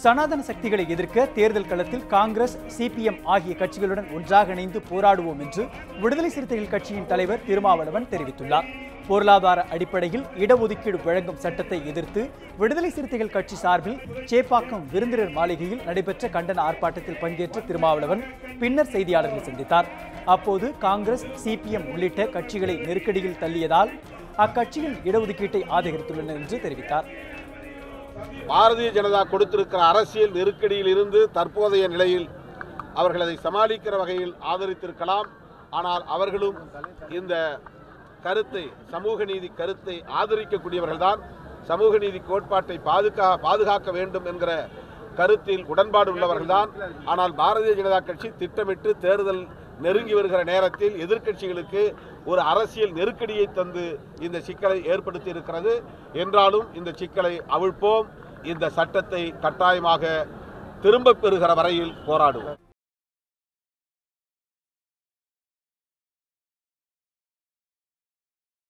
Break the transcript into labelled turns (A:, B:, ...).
A: சனாதன சக்திகளை எதிர்க்க தேர்தல் களத்தில் காங்கிரஸ் சிபிஎம் ஆகிய கட்சிகளுடன் ஒன்றாக இணைந்து போராடுவோம் என்று விடுதலை சிறுத்தைகள் கட்சியின் தலைவர் திருமாவளவன் தெரிவித்துள்ளார். பொருளாதார அடிப்படையில் இடஒதுக்கீடு வழங்கும் சட்டத்தை எதிர்த்து விடுதலை சிறுத்தைகள் கட்சி சார்பில் சேப்பாக்கம் விருந்தினர் மாளிகையில் நடைபெற்ற கண்டன ஆர்ப்பாட்டத்தில் பங்கேற்ற திருமாவளவன் பின்னர் செய்தியாளர்களை சந்தித்தார். அப்போது காங்கிரஸ் சிபிஎம் உள்ளிட்ட கட்சிகளை நெருக்கடியில் தள்ளியதால் அக்கட்சிகள் இடஒதுக்கீட்டை ஆதரித்துள்ளனர் என்று தெரிவித்தார்.
B: பாரதிய ஜனதா கொடுத்திருக்கிற அரசியல் நெருக்கடியில் இருந்து தற்போதைய நிலையில் அவர்கள் அதை சமாளிக்கிற வகையில் ஆதரித்திருக்கலாம். ஆனால் அவர்களும் இந்த கருத்தை சமூக நீதி கருத்தை ஆதரிக்கக்கூடியவர்கள்தான். சமூக நீதி கோட்பாட்டை பாதுகா பாதுகாக்க வேண்டும் என்கிற கருத்தில் உடன்பாடு உள்ளவர்கள்தான். ஆனால் பாரதிய ஜனதா கட்சி திட்டமிட்டு தேர்தல் நெருங்கி வருகிற நேரத்தில் எதிர்க்கட்சிகளுக்கு ஒரு அரசியல் நெருக்கடியை தந்து இந்த சிக்கலை ஏற்படுத்தி இருக்கிறது என்றாலும் இந்த சிக்கலை அவிழ்ப்போம். இந்த சட்டத்தை கட்டாயமாக திரும்பப் பெறுகிற வரையில் போராடுவோம்.